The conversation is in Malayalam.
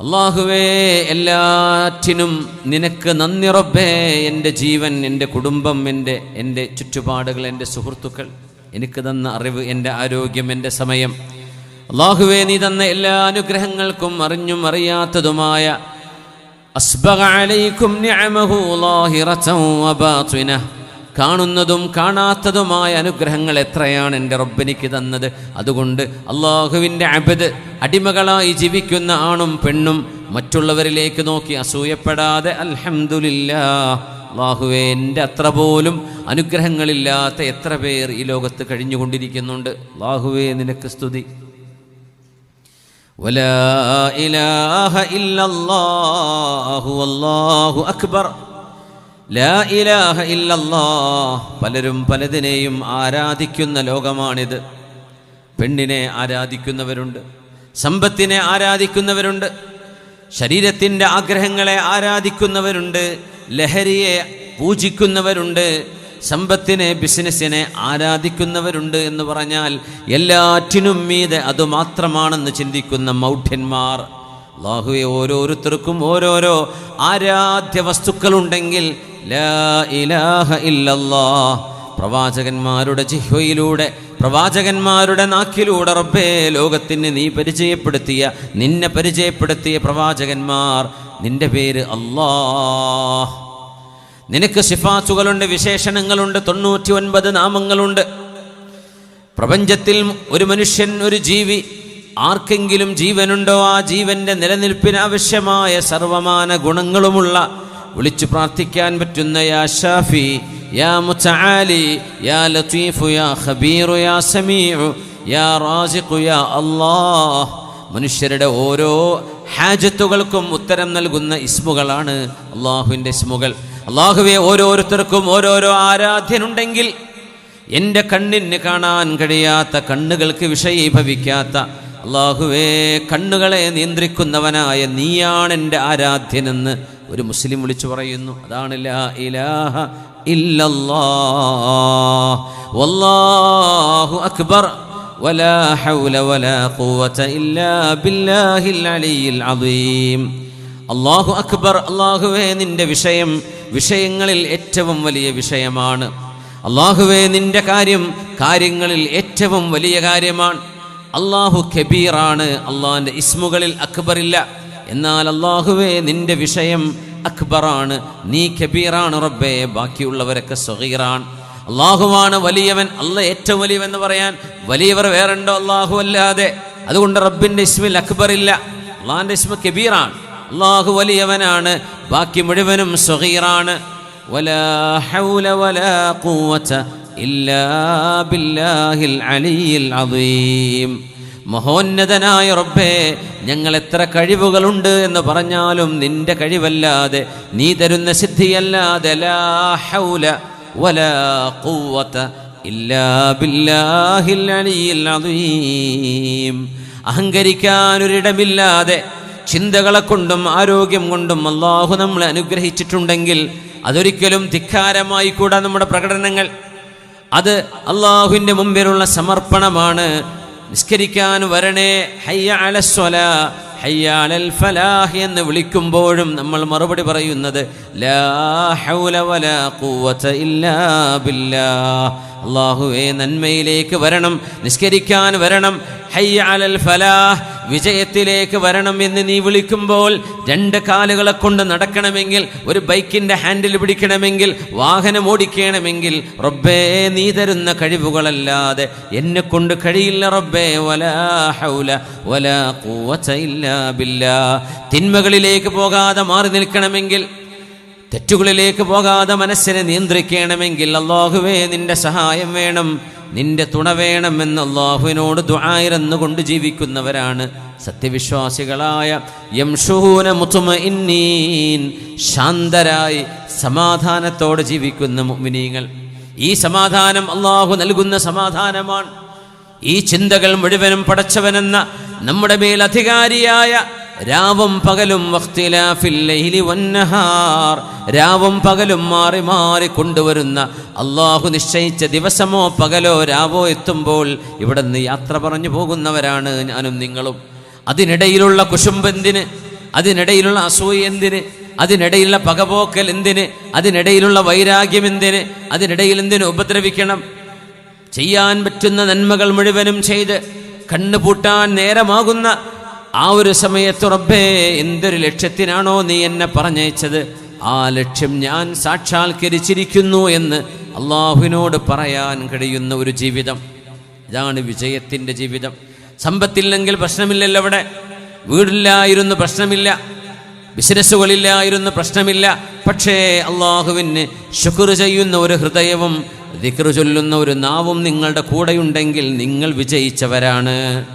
അള്ളാഹുവേ എല്ലാറ്റിനും നിനക്ക് നന്ദി റബ്ബേ. എന്റെ ജീവൻ എന്റെ കുടുംബം എന്റെ എന്റെ ചുറ്റുപാടുകൾ എന്റെ സുഹൃത്തുക്കൾ. എനിക്ക് തന്ന അറിവ് എന്റെ ആരോഗ്യം എന്റെ സമയം. അള്ളാഹുവേ നീ തന്ന എല്ലാ അനുഗ്രഹങ്ങൾക്കും അറിഞ്ഞും അറിയാത്തതുമായ അസ്ബഅലൈക്കും നിഅമഹു ലാഹിറതൻ കാണുന്നതും കാണാത്തതുമായ അനുഗ്രഹങ്ങൾ എത്രയാണ് എൻ്റെ റബ്ബനിക്ക് തന്നത് അതുകൊണ്ട് അള്ളാഹുവിൻ്റെ അബദ് അടിമകളായി ജീവിക്കുന്ന ആണും പെണ്ണും മറ്റുള്ളവരിലേക്ക് നോക്കി അസൂയപ്പെടാതെ അൽഹംദുലില്ലാ അള്ളാഹുവെ എൻ്റെ അത്ര പോലും അനുഗ്രഹങ്ങളില്ലാത്ത എത്ര പേർ ഈ ലോകത്ത് കഴിഞ്ഞുകൊണ്ടിരിക്കുന്നുണ്ട് അള്ളാഹുവേ നിനക്ക് സ്തുതി ولا إله إلا الله والله أكبر ലാ ഇലാഹ പലരും പലതിനെയും ആരാധിക്കുന്ന ലോകമാണിത്. പെണ്ണിനെ ആരാധിക്കുന്നവരുണ്ട് സമ്പത്തിനെ ആരാധിക്കുന്നവരുണ്ട് ശരീരത്തിന്റെ ആഗ്രഹങ്ങളെ ആരാധിക്കുന്നവരുണ്ട് ലഹരിയെ പൂജിക്കുന്നവരുണ്ട് സമ്പത്തിനെ ബിസിനസ്സിനെ ആരാധിക്കുന്നവരുണ്ട് എന്ന് പറഞ്ഞാൽ എല്ലാറ്റിനും മീതെ അതുമാത്രമാണെന്ന് ചിന്തിക്കുന്ന മൗഢ്യന്മാർ. അള്ളാഹുവെ ഓരോരുത്തർക്കും ഓരോരോ ആരാധ്യ വസ്തുക്കളുണ്ടെങ്കിൽ പ്രവാചകന്മാരുടെ ജിഹ്വയിലൂടെ പ്രവാചകന്മാരുടെ നാക്കിലൂടെ റബ്ബേ ലോകത്തിന് നീ പരിചയപ്പെടുത്തിയ നിന്നെ പരിചയപ്പെടുത്തിയ പ്രവാചകന്മാർ നിന്റെ പേര് അല്ലാഹ്. നിനക്ക് സിഫാത്തുകളുണ്ട് വിശേഷണങ്ങളുണ്ട് തൊണ്ണൂറ്റി ഒൻപത് നാമങ്ങളുണ്ട്. പ്രപഞ്ചത്തിൽ ഒരു മനുഷ്യൻ ഒരു ജീവി ആർക്കെങ്കിലും ജീവനുണ്ടോ? ആ ജീവന്റെ നിലനിൽപ്പിന് ആവശ്യമായ സർവമാന ഗുണങ്ങളുമുള്ള വിളിച്ചു പ്രാർത്ഥിക്കാൻ പറ്റുന്ന യാ ഷാഫി യാ മുത്തആലി യാ ലത്തീഫു യാ ഖബീറു യാ സമീഉ യാ റാസിഖു യാ അല്ലാഹ്. മനുഷ്യരുടെ ഓരോ ഹാജത്തുകൾക്കും ഉത്തരം നൽകുന്ന ഇസ്മുകളാണ് അള്ളാഹുവിന്റെ ഇസ്മുകൾ. അള്ളാഹുവെ ഓരോരുത്തർക്കും ഓരോരോ ആരാധ്യനുണ്ടെങ്കിൽ എന്റെ കണ്ണിന് കാണാൻ കഴിയാത്ത കണ്ണുകൾക്ക് വിഷയീഭവിക്കാത്ത അള്ളാഹുവേ കണ്ണുകളെ നിയന്ത്രിക്കുന്നവനായ നീയാണ് എന്റെ ആരാധ്യനെന്ന് ഒരു മുസ്ലിം വിളിച്ചു പറയുന്നു അതാണ് ലാ ഇലാഹ ഇല്ലല്ലാഹ് വല്ലാഹു അക്ബർ ولا حول ولا قوة إلا بالله العلي العظيم അള്ളാഹു അക്ബർ അള്ളാഹുവേ നിന്റെ വിഷയം വിഷയങ്ങളിൽ ഏറ്റവും വലിയ വിഷയമാണ് അള്ളാഹുവേ നിന്റെ കാര്യം കാര്യങ്ങളിൽ ഏറ്റവും വലിയ കാര്യമാണ് അള്ളാഹു കബീറാണ് അള്ളാഹിൻ്റെ ഇസ്മുകളിൽ അക്ബറില്ല എന്നാൽ അള്ളാഹുവേ നിന്റെ വിഷയം അക്ബറാണ്. നീ കബീറാണ് റബ്ബേ. ബാക്കിയുള്ളവരൊക്കെ സ്വഹീറാണ് അള്ളാഹുവാണ് വലിയവൻ. അല്ല ഏറ്റവും വലിയവൻ എന്ന് പറയാൻ വലിയവർ വേറെണ്ടോ? അള്ളാഹു അല്ലാതെ. അതുകൊണ്ട് റബ്ബിന്റെ ഇസ്മിൽ അക്ബർ ഇല്ല. അള്ളാഹിന്റെ ഇസ്മ കബീറാണ്. അള്ളാഹു വലിയവനാണ്. ബാക്കി മുഴുവനും സ്വഹീറാണ് ഇല്ലാ ബില്ലാഹിൽ അലിയിൽ അദീം. മഹോന്നതനായ റബ്ബേ ഞങ്ങൾ എത്ര കഴിവുകളുണ്ട് എന്ന് പറഞ്ഞാലും നിന്റെ കഴിവല്ലാതെ നീ തരുന്ന സിദ്ധിയല്ലാതെ അഹങ്കരിക്കാനൊരിടമില്ലാതെ ചിന്തകളെ കൊണ്ടും ആരോഗ്യം കൊണ്ടും അള്ളാഹു നമ്മളെ അനുഗ്രഹിച്ചിട്ടുണ്ടെങ്കിൽ അതൊരിക്കലും ധിക്കാരമായി കൂടാ നമ്മുടെ പ്രകടനങ്ങൾ. അത് അള്ളാഹുവിന്റെ മുമ്പിലുള്ള സമർപ്പണമാണ്. നിസ്കരിക്കാൻ വരണേ. ഹയ്യ അലസ്വല ഹയ്യ ഫലാഹ് എന്ന് വിളിക്കുമ്പോഴും നമ്മൾ മറുപടി പറയുന്നത് ലാ ഹൗല വലാ ഖുവത ഇല്ലാ ബില്ലാഹ്. അള്ളാഹുവേ നന്മയിലേക്ക് വരണം നിഷ്കരിക്കാൻ വരണം. ഹയ്യ അലൽ ഫലാഹ് വിജയത്തിലേക്ക് വരണം എന്ന് നീ വിളിക്കുമ്പോൾ രണ്ട് കാലുകളെ കൊണ്ട് നടക്കണമെങ്കിൽ ഒരു ബൈക്കിന്റെ ഹാൻഡിൽ പിടിക്കണമെങ്കിൽ വാഹനം ഓടിക്കണമെങ്കിൽ റബ്ബേ നീ തരുന്ന കഴിവുകളല്ലാതെ എന്നെ കൊണ്ട് കഴിയില്ല റബ്ബേ. വലാ ഹൗല വലാ ഇല്ലാ ബില്ലാ. തിന്മകളിലേക്ക് പോകാതെ മാറി നിൽക്കണമെങ്കിൽ തെറ്റുകളിലേക്ക് പോകാതെ മനസ്സിനെ നിയന്ത്രിക്കണമെങ്കിൽ അള്ളാഹുവേ നിന്റെ സഹായം വേണം നിന്റെ തുണ വേണം എന്ന് അള്ളാഹുവിനോട് ദ്വായിരന്നുകൊണ്ട് ജീവിക്കുന്നവരാണ് സത്യവിശ്വാസികളായ യംഷൂന മുത്തുമഇന്നീൻ ശാന്തരായി സമാധാനത്തോടെ ജീവിക്കുന്ന മുഅ്മിനീങ്ങൾ. ഈ സമാധാനം അള്ളാഹു നൽകുന്ന സമാധാനമാണ്. ഈ ചിന്തകൾ മുഴുവനും പടച്ചവനെന്ന നമ്മുടെ മേൽ അധികാരിയായ രാവും പകലും രാവും പകലും മാറി മാറി കൊണ്ടുവരുന്ന അള്ളാഹു നിശ്ചയിച്ച ദിവസമോ പകലോ രാവോ എത്തുമ്പോൾ ഇവിടെ നിന്ന് യാത്ര പറഞ്ഞു പോകുന്നവരാണ് ഞാനും നിങ്ങളും. അതിനിടയിലുള്ള കുശുംബെന്തിന് അതിനിടയിലുള്ള അസൂയ എന്തിന്? അതിനിടയിലുള്ള പകപോക്കൽ എന്തിന്? അതിനിടയിലുള്ള വൈരാഗ്യം എന്തിന്? അതിനിടയിൽ എന്തിന് ഉപദ്രവിക്കണം? ചെയ്യാൻ പറ്റുന്ന നന്മകൾ മുഴുവനും ചെയ്ത് കണ്ണുപൂട്ടാൻ നേരമാകുന്ന ആ ഒരു സമയത്ത് റബ്ബേ എന്തൊരു ലക്ഷ്യത്തിനാണോ നീ എന്നെ പറഞ്ഞയച്ചത്? ആ ലക്ഷ്യം ഞാൻ സാക്ഷാത്കരിച്ചിരിക്കുന്നു എന്ന് അള്ളാഹുവിനോട് പറയാൻ കഴിയുന്ന ഒരു ജീവിതം. ഇതാണ് വിജയത്തിന്റെ ജീവിതം. സമ്പത്തില്ലെങ്കിൽ പ്രശ്നമില്ലല്ലോ അവിടെ. വീടില്ലായിരുന്നു പ്രശ്നമില്ല. ബിസിനസ്സുകളില്ലായിരുന്നു പ്രശ്നമില്ല. പക്ഷേ അള്ളാഹുവിന് ശുക്ർ ചെയ്യുന്ന ഒരു ഹൃദയവും ദിക്റ് ചൊല്ലുന്ന ഒരു നാവും നിങ്ങളുടെ കൂടെയുണ്ടെങ്കിൽ നിങ്ങൾ വിജയിച്ചവരാണ്.